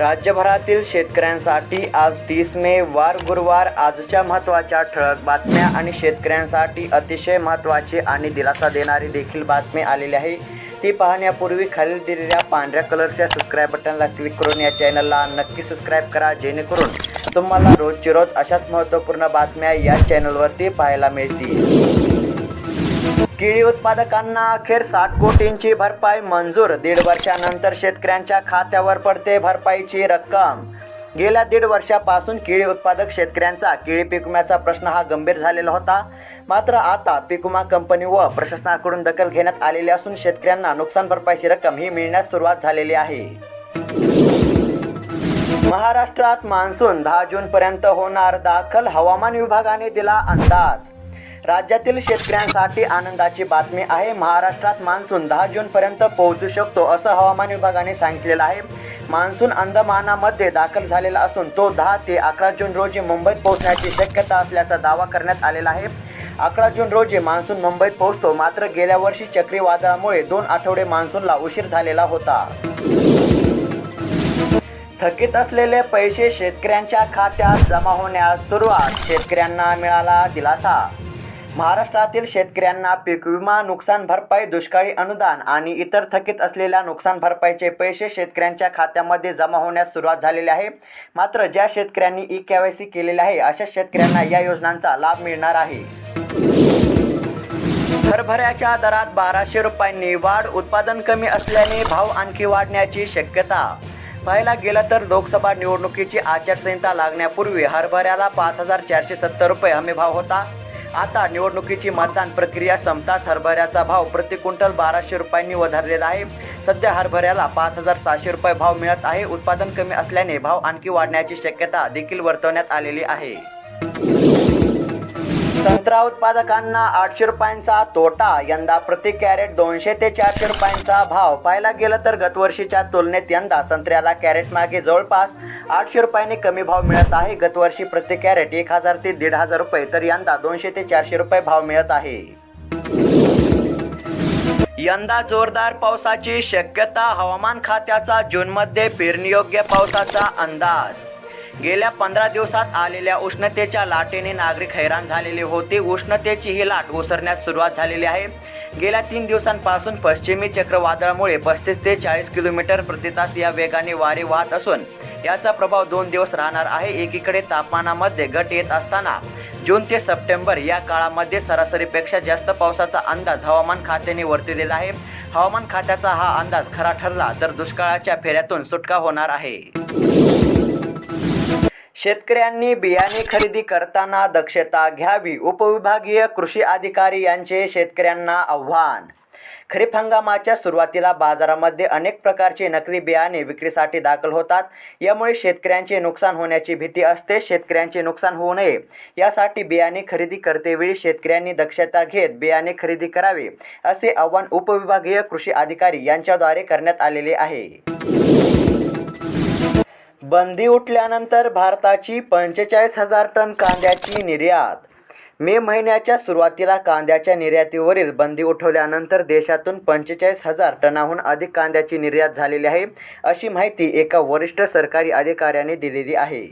राज्यभरातील शेतकऱ्यांसाठी आज तीस मे वार गुरुवार आजच्या महत्त्वाच्या ठळक बातम्या आणि शेतकऱ्यांसाठी अतिशय महत्त्वाची आणि दिलासा देणारी देखील बातमी आलेली आहे. ती पाहण्यापूर्वी खालील दिलेल्या पांढऱ्या कलरच्या सबस्क्राईब बटनला क्लिक करून या चॅनलला नक्की सबस्क्राईब करा जेणेकरून तुम्हाला रोजची रोज अशाच महत्त्वपूर्ण बातम्या या चॅनलवरती पाहायला मिळतील. केळी उत्पादकांना अखेर साठ कोटींची भरपाई मंजूर. दीड वर्षानंतर शेतकऱ्यांच्या खात्यावर पडते भरपाईची रक्कम. गेल्या दीड वर्षापासून केळी उत्पादक शेतकऱ्यांचा केळी पीक विम्याचा प्रश्न हा गंभीर झालेला होता. मात्र आता पीक विमा कंपनी व प्रशासनाकडून दखल घेण्यात आलेली असून शेतकऱ्यांना नुकसान भरपाईची रक्कम ही मिळण्यास सुरुवात झालेली आहे. महाराष्ट्रात मान्सून दहा जूनपर्यंत होणार. दाखल हवामान विभागाने दिला अंदाज. राज्यातील शेतकऱ्यांसाठी आनंदाची बातमी आहे. महाराष्ट्रात मान्सून दहा जूनपर्यंत पोहोचू शकतो असं हवामान विभागाने सांगितलेलं आहे. मान्सून अंदमानामध्ये दाखल झालेला असून तो दहा ते अकरा जून रोजी मुंबईत पोहोचण्याची शक्यता असल्याचा दावा करण्यात आलेला आहे. अकरा जून रोजी मान्सून मुंबईत पोहोचतो मात्र गेल्या वर्षी चक्रीवादळामुळे दोन आठवडे मान्सूनला उशीर झालेला होता. थकीत असलेले पैसे शेतकऱ्यांच्या खात्यात जमा होण्यास सुरुवात. शेतकऱ्यांना मिळाला दिलासा. महाराष्ट्रातील शेतकऱ्यांना पीक विमा नुकसान भरपाई दुष्काळी अनुदान आणि इतर थकीत असलेल्या नुकसान भरपाईचे पैसे शेतकऱ्यांच्या खात्यामध्ये जमा होण्यास सुरुवात झालेली आहे. मात्र ज्या शेतकऱ्यांनी ई के वाय सी केलेले आहे अशा शेतकऱ्यांना या योजनांचा लाभ मिळणार आहे. हरभऱ्याच्या दरात बाराशे रुपयांनी वाढ उत्पादन कमी असल्याने भाव आणखी वाढण्याची शक्यता. पाहायला गेलं तर लोकसभा निवडणुकीची आचारसंहिता लागण्यापूर्वी हरभऱ्याला पाच हजार चारशे सत्तर रुपये हमी भाव होता. आता निवडणुकीची मतदान प्रक्रिया संपताच हरभऱ्याचा भाव प्रति क्विंटल बाराशे रुपयांनी वधारलेला आहे. सध्या हरभऱ्याला पाच हजार सहाशे रुपये भाव मिळत आहे. उत्पादन कमी असल्याने भाव आणखी वाढण्याची शक्यता देखील वर्तवण्यात आलेली आहे. संत्रा उत्पादकांना आठशे रुपयांचा तोटा यंदा प्रति कॅरेट दोनशे ते चारशे रुपयांचा भाव. पाहायला गेलं तर गतवर्षीच्या तुलनेत यंदा संत्र्याला कॅरेट मागे जवळपास आठशे रुपयांनी कमी भाव मिळत आहे. गतवर्षी प्रति कॅरेट एक हजार ते दीड हजार रुपये तर यंदा दोनशे ते चारशे रुपये भाव मिळत आहे. यंदा जोरदार पावसाची शक्यता हवामान खात्याचा जूनमध्ये पेरणीयोग्य पावसाचा अंदाज. गेल्या पंधरा दिवसात आलेल्या उष्णतेच्या लाटेने नागरिक हैराण झालेले होते. उष्णतेची ही लाट ओसरण्यास सुरुवात झालेली आहे. गेल्या तीन दिवसांपासून पश्चिमी चक्रवादळामुळे पस्तीस ते चाळीस किलोमीटर प्रति तास या वेगाने वारे वाहत असून याचा प्रभाव दोन दिवस राहणार आहे. एकीकडे तापमानामध्ये घट येत असताना जून ते सप्टेंबर या काळामध्ये सरासरीपेक्षा जास्त पावसाचा अंदाज हवामान खात्याने वर्तवलेला आहे. हवामान खात्याचा हा अंदाज खरा ठरला तर दुष्काळाच्या फेऱ्यातून सुटका होणार आहे. शेतकऱ्यांनी बियाणे खरेदी करताना दक्षता घ्यावी उपविभागीय कृषी अधिकारी यांचे शेतकऱ्यांना आव्हान. खरीप हंगामाच्या सुरुवातीला बाजारामध्ये अनेक प्रकारचे नकली बियाणे विक्रीसाठी दाखल होतात. यामुळे शेतकऱ्यांचे नुकसान होण्याची भीती असते. शेतकऱ्यांचे नुकसान होऊ नये. यासाठी बियाणे खरेदी करतेवेळी शेतकऱ्यांनी दक्षता घेत बियाणे खरेदी करावे असे आवाहन उपविभागीय कृषी अधिकारी यांच्याद्वारे करण्यात आलेले आहे. बंदी उठल्यानंतर भारताची पंचेचाळीस हजार टन कांद्याची निर्यात. मे महिन्याच्या सुरुवातीला कांद्याच्या निर्यातीवरील बंदी उठवल्यानंतर देशातून पंचेचाळीस हजार टनाहून अधिक कांद्याची निर्यात झालेली आहे अशी माहिती एका वरिष्ठ सरकारी अधिकाऱ्याने दिलेली आहे.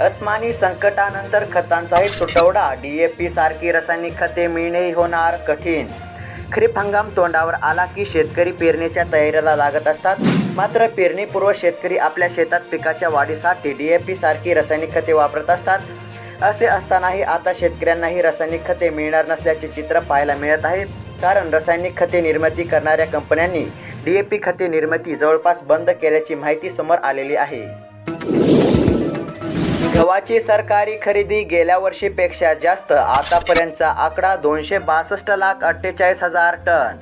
अस्मानी संकटानंतर खतांचाही तुटवडा डी ए पी सारखी रासायनिक खते मिळणे होणार कठीण. खरीप हंगाम तोंडावर आला की शेतकरी पेरणीच्या तयारीला लागत असतात. मात्र पेरणीपूर्व शेतकरी आपल्या शेतात पिकाच्या वाढीसाठी डी ए पी सारखी रासायनिक खते वापरत असतात. असे असतानाही आता शेतकऱ्यांनाही रासायनिक खते मिळणार नसल्याचे चित्र पाहायला मिळत आहे. कारण रासायनिक खते निर्मिती करणाऱ्या कंपन्यांनी डी ए पी खते निर्मिती जवळपास बंद केल्याची माहिती समोर आलेली आहे. गव्हाची सरकारी खरेदी गेल्या वर्षीपेक्षा जास्त आतापर्यंतचा आकडा दोनशे बासष्ट लाख अठ्ठेचाळीस हजार टन.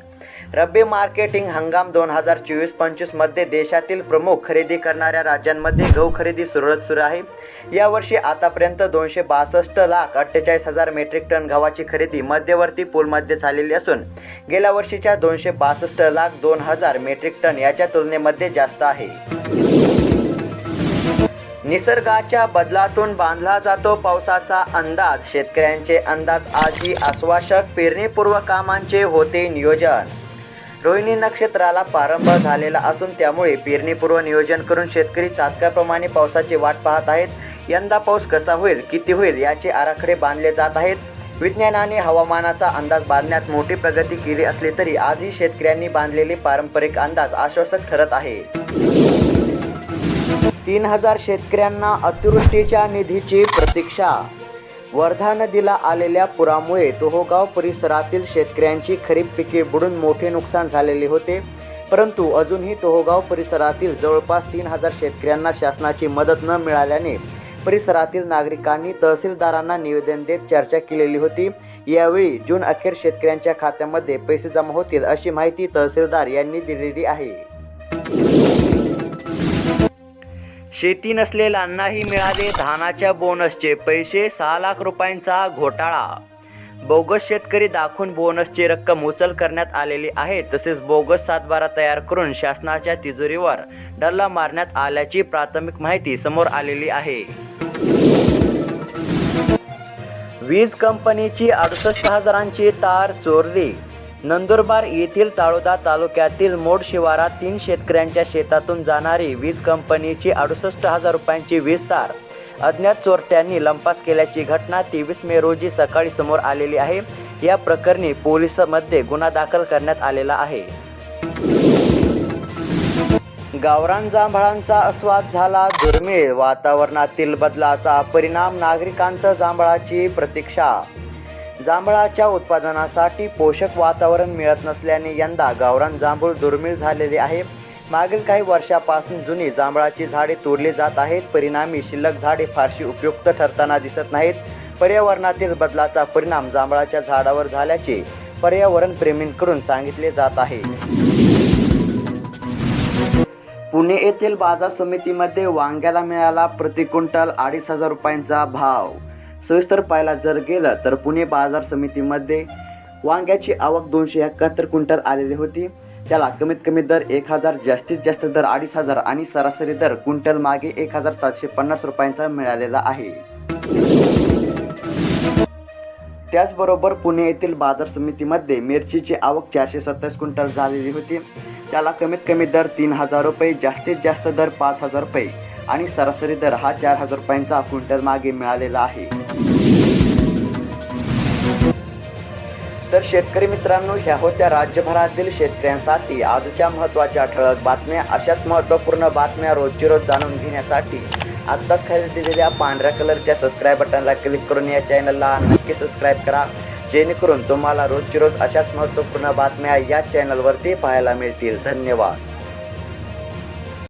रब्बी मार्केटिंग हंगाम दोन हजार चोवीस पंचवीसमध्ये देशातील प्रमुख खरेदी करणाऱ्या राज्यांमध्ये गहू खरेदी सुरळीत सुरू आहे. यावर्षी आतापर्यंत दोनशे बासष्ट लाख अठ्ठेचाळीस हजार मेट्रिक टन गव्हाची खरेदी मध्यवर्ती पूलमध्ये झालेली असून गेल्या वर्षीच्या दोनशे बासष्ट लाख दोन हजार मेट्रिक टन याच्या तुलनेमध्ये जास्त आहे. निसर्गाच्या बदलातून बांधला जातो पावसाचा अंदाज. शेतकऱ्यांचे अंदाज आजही आश्वासक पेरणीपूर्व कामांचे होते नियोजन. रोहिणी नक्षत्राला प्रारंभ झालेला असून त्यामुळे पेरणीपूर्व नियोजन करून शेतकरी चातकाप्रमाणे पावसाची वाट पाहत आहेत. यंदा पाऊस कसा होईल किती होईल याचे आराखडे बांधले जात आहेत. विज्ञानाने हवामानाचा अंदाज बांधण्यात मोठी प्रगती केली असली तरी आजही शेतकऱ्यांनी बांधलेले पारंपरिक अंदाज आश्वासक ठरत आहे. तीन हजार शेतकऱ्यांना अतिवृष्टीच्या निधीची प्रतीक्षा वर्धा नदीला आलेल्या पुरामुळे तोहोगाव परिसरातील शेतकऱ्यांची खरीप पिके बुडून मोठे नुकसान झालेले होते. परंतु अजूनही तोहोगाव परिसरातील जवळपास तीन हजार शेतकऱ्यांना शासनाची मदत न मिळाल्याने परिसरातील नागरिकांनी तहसीलदारांना निवेदन देत चर्चा केलेली होती. यावेळी जून अखेर शेतकऱ्यांच्या खात्यामध्ये पैसे जमा होतील अशी माहिती तहसीलदार यांनी दिलेली आहे. शेती नसलेल्यांनाही मिळाले धानाच्या बोनसचे पैसे सहा लाख रुपयांचा घोटाळा. बोगस शेतकरी दाखवून बोनसची रक्कम उचल करण्यात आलेली आहे तसेच बोगस सातबारा तयार करून शासनाच्या तिजोरीवर डल्ला मारण्यात आल्याची प्राथमिक माहिती समोर आलेली आहे. वीज कंपनीची अडुसष्ट हजारांची तार चोरली. नंदुरबार येथील ताळोदा तालुक्यातील मोड शिवारात तीन शेतकऱ्यांच्या शेतातून जाणारी वीज कंपनीची अडुसष्ट हजार रुपयांची वीज तार. अज्ञात चोरट्यांनी लंपास केल्याची घटना तेवीस मे रोजी सकाळी समोर आलेली आहे. या प्रकरणी पोलिसांमध्ये गुन्हा दाखल करण्यात आलेला आहे. गावरान जांभळांचा आस्वाद झाला दुर्मिळ. वातावरणातील बदलाचा परिणाम नागरिकांत जांभळाची प्रतीक्षा जांभळाच्या उत्पादनासाठी पोषक वातावरण मिळत नसल्याने यंदा गावरान जांभूळ दुर्मिळ झालेले आहे. मागील काही वर्षापासून जुनी जांभळाची झाडे तोडली जात आहेत. परिणामी शिल्लक झाडे फारशी उपयुक्त ठरताना दिसत नाहीत. पर्यावरणातील बदलाचा परिणाम जांभळाच्या झाडावर झाल्याचे पर्यावरण प्रेमींकडून सांगितले जात आहे. पुणे येथील बाजार समितीमध्ये वांग्याला मिळाला प्रति क्विंटल अडीच हजार रुपयांचा भाव. सविस्तर पाहायला जर गेलं तर पुणे बाजार समितीमध्ये वांग्याची आवक दोनशे एकाहत्तर क्विंटल आलेली होती. त्याला कमीत कमी दर एक हजार जास्तीत जास्त दर अडीच हजार आणि सरासरी दर क्विंटल मागे एक हजार सातशे पन्नास रुपयांचा मिळालेला आहे. त्याचबरोबर पुणे येथील बाजार समितीमध्ये मिरचीची आवक चारशे सत्तावीस क्विंटल झालेली होती. त्याला कमीत कमी दर तीन हजार रुपये जास्तीत जास्त दर पाच हजार रुपये आणि सरासरी दर हा चार हजार रुपयांचा क्विंटल मागे मिळालेला आहे. तर शेतकरी मित्रांनो ह्या होत्या राज्यभरातील शेतकऱ्यांसाठी आजच्या महत्त्वाच्या ठळक बातम्या. अशाच महत्त्वपूर्ण बातम्या रोजची रोज जाणून घेण्यासाठी आत्ताच खाली दिलेल्या पांढऱ्या कलरच्या सबस्क्राईब बटनला क्लिक करून या चॅनलला नक्की सबस्क्राईब करा. जेणेकरून तुम्हाला रोजची रोज अशाच महत्त्वपूर्ण बातम्या या चॅनलवरती पाहायला मिळतील. धन्यवाद.